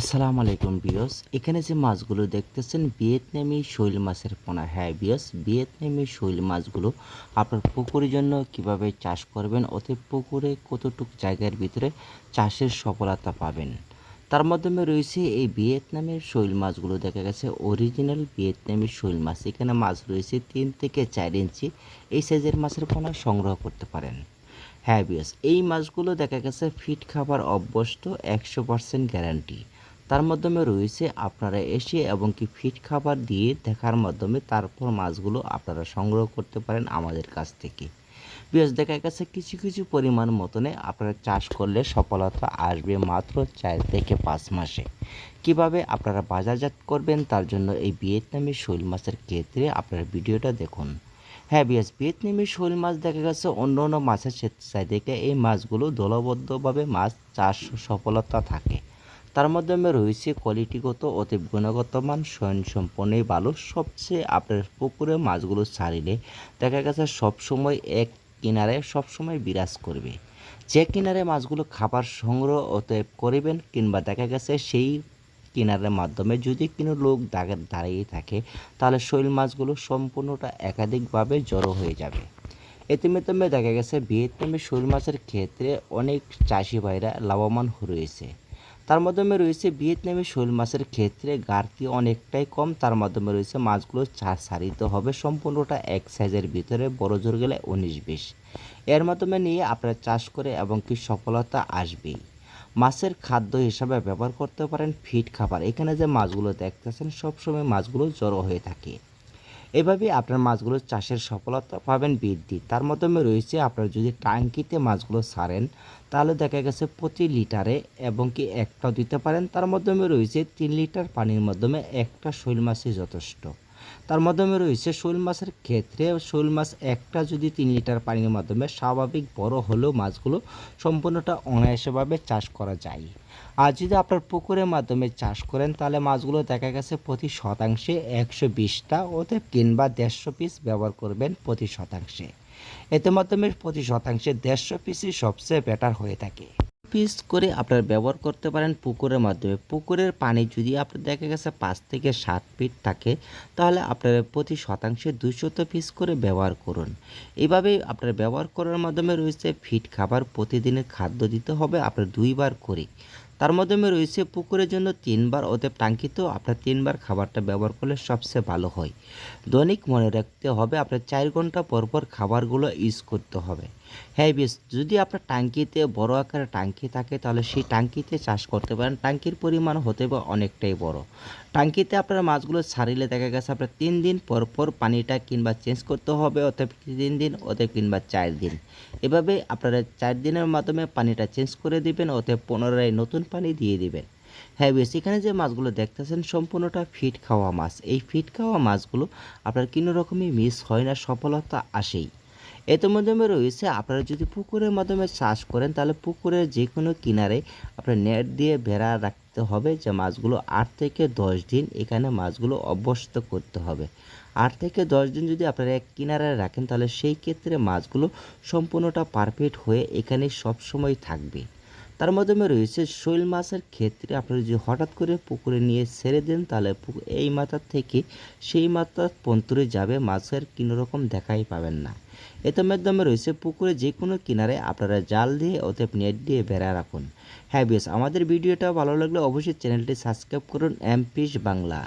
আসসালামু আলাইকুম বিয়স এখানে যে মাছগুলো দেখতেছেন, ভিয়েতনামি শৈল মাছের পোনা। হ্যাঁ বিয়স ভিয়েতনামি শৈল মাছগুলো আপনার পুকুরের জন্য কীভাবে চাষ করবেন ওতে পুকুরে কতটুকু জায়গার ভিতরে চাষের সফলতা পাবেন, তার মাধ্যমে রয়েছে এই ভিয়েতনামের শৈল মাছগুলো। দেখা গেছে অরিজিনাল ভিয়েতনামি শৈল মাছ। এখানে মাছ রয়েছে তিন থেকে চার ইঞ্চি। এই সাইজের মাছের পোনা সংগ্রহ করতে পারেন। হ্যাঁ বিয়াস এই মাছগুলো দেখা গেছে ফিট খাবার অভ্যস্ত, একশো পার্সেন্ট গ্যারান্টি। তার মাধ্যমে রয়েছে আপনারা এসে এবং কি ফিট খাবার দিয়ে দেখার মাধ্যমে তারপর মাছগুলো আপনারা সংগ্রহ করতে পারেন আমাদের কাছ থেকে। বিয়াস দেখা গেছে কিছু কিছু পরিমাণ মতনে আপনারা চাষ করলে সফলতা আসবে মাত্র চার থেকে পাঁচ মাসে। কীভাবে আপনারা বাজারজাত করবেন তার জন্য এই ভিয়েতনামি শৈল মাছের ক্ষেত্রে আপনারা ভিডিওটা দেখুন। হ্যাঁ বিয়াস, ভিয়েতনামি শৈল মাছ দেখা গেছে অন্য অন্য মাছের চাই থেকে এই মাছগুলো দলবদ্ধভাবে মাছ চাষ সফলতা থাকে। তার মাধ্যমে রয়েছে কোয়ালিটিগত অতি গুণগত মান স্বয়ংসম্পন্নই ভালো। সবচেয়ে আপনার পুকুরে মাছগুলো ছাড়িলে দেখা গেছে সবসময় এক কিনারে সবসময় বিরাজ করবে। যে কিনারে মাছগুলো খাবার সংগ্রহ অতএব করিবেন কিংবা দেখা গেছে সেই কিনারের মাধ্যমে যদি কোনো লোক দাঁড়িয়ে থাকে, তাহলে শৈল মাছগুলো সম্পূর্ণটা একাধিকভাবে জড়ো হয়ে যাবে। ইতিমধ্যে দেখা গেছে ভিয়েতনামে শৈল মাছের ক্ষেত্রে অনেক চাষি ভাইরা লাভবান রয়েছে। তার মাধ্যমে রয়েছে ভিয়েতনামে শৈল মাছের ক্ষেত্রে গাড়তি অনেকটাই কম। তার মাধ্যমে রয়েছে মাছগুলো চাষ সারিতে হবে, সম্পূর্ণটা এক সাইজের ভিতরে, বড় জোর গেলে উনিশ বিশ। এর মাধ্যমে নিয়ে আপনারা চাষ করে এবং কি সফলতা আসবেই। মাছের খাদ্য হিসাবে ব্যবহার করতে পারেন ফিট খাবার। এখানে যে মাছগুলো দেখতেছেন, সবসময় মাছগুলো জড়ো হয়ে থাকে। এভাবে আপনার মাছগুলো চাষের সফলতা পাবেন, বৃদ্ধি। তার মাধ্যমে রয়েছে আপনার যদি টাঙ্কিতে মাছগুলো সারেন, তাহলে দেখা গেছে প্রতি লিটারে এবং কি একটাও দিতে পারেন। তার মাধ্যমে রয়েছে তিন লিটার পানির মাধ্যমে একটা শৈল মাছই যথেষ্ট। তার মাধ্যমে রয়েছে শৈল মাছের ক্ষেত্রে শৈল মাছ একটা যদি তিন লিটার পানির মাধ্যমে স্বাভাবিক বড় হলেও মাছগুলো সম্পূর্ণটা অনায়াসভাবে চাষ করা যায়। আর যদি আপনার পুকুরের মাধ্যমে চাষ করেন, তাহলে মাছগুলো দেখা গেছে প্রতি শতাংশে একশো বিশটা ওতে কিংবা দেড়শো পিস ব্যবহার করবেন প্রতি শতাংশে। এতে মাধ্যমে প্রতি শতাংশে দেড়শো পিসই সবচেয়ে বেটার হয়ে থাকে। পিস করে আপনারা ব্যবহার করতে পারেন পুকুরের মাধ্যমে। পুকুরের পানি যদি আপনার দেখা গেছে পাঁচ থেকে সাত ফিট থাকে, তাহলে আপনারা প্রতি শতাংশে দুশত পিস করে ব্যবহার করুন। এভাবে আপনারা ব্যবহার করার মাধ্যমে রয়েছে ফিট খাবার প্রতিদিনের খাদ্য দিতে হবে আপনার দুইবার করে তার মাধ্যমে রয়েছে পুকুরের জন্য তিনবার অতএব টাঙ্কিতেও আপনার তিনবার খাবারটা ব্যবহার করলে সবচেয়ে ভালো হয়। দৈনিক মনে রাখতে হবে আপনার চার ঘণ্টা পর পর খাবারগুলো ইউজ করতে হবে। হ্যাঁ বেশ। যদি আপনার টাঙ্কিতে, বড় আকারের টাঙ্কি থাকে, তাহলে সেই টাঙ্কিতে চাষ করতে পারেন। টাঙ্কির পরিমাণ হতে পারে অনেকটাই বড়। টাঙ্কিতে আপনার মাছগুলো ছাড়িলে দেখা গেছে, আপনার তিন দিন পর পর পানিটা কিংবা চেঞ্জ করতে হবে অতএব তিন দিন অতএব কিংবা চার দিন। এভাবে আপনারা চার দিনের মাধ্যমে পানিটা চেঞ্জ করে দিবেন অতএব পুনরায় নতুন পানি দিয়ে দিবেন। হ্যাঁ বেশ। এখানে যে মাছগুলো দেখতেছেন, সম্পূর্ণটা ফিট খাওয়া মাছ। এই ফিট খাওয়া মাছগুলো আপনার কোনো রকমই মিস হয় না, সফলতা আসেই। এর মাধ্যমে রয়েছে, আপনারা যদি পুকুরের মাধ্যমে চাষ করেন, তাহলে পুকুরের যে কোনো কিনারে আপনার নেট দিয়ে ভেড়া রাখতে হবে যে মাছগুলো আট থেকে দশ দিন এখানে মাছগুলো অভ্যস্ত করতে হবে। আট থেকে দশ দিন যদি আপনারা এক কিনারে রাখেন, তাহলে সেই ক্ষেত্রে মাছগুলো সম্পূর্ণটা পারফেক্ট হয়ে এখানে সবসময় থাকবে। তার মাধ্যমে রয়েছে শৈল মাছের ক্ষেত্রে আপনারা যদি হঠাৎ করে পুকুরে নিয়ে ছেড়ে দেন, তাহলে এই মাথার থেকে সেই মাথার পন্তরে যাবে, মাছের কোনো রকম দেখাই পাবেন না। এতে মাধ্যমে রয়েছে পুকুরে যে কোনো কিনারে আপনারা জাল দিয়ে অতএব নেট দিয়ে বেড়া রাখুন। হ্যাঁ বেশ আমাদের ভিডিওটা ভালো লাগলে অবশ্যই চ্যানেলটি সাবস্ক্রাইব করুন এমপিস বাংলা।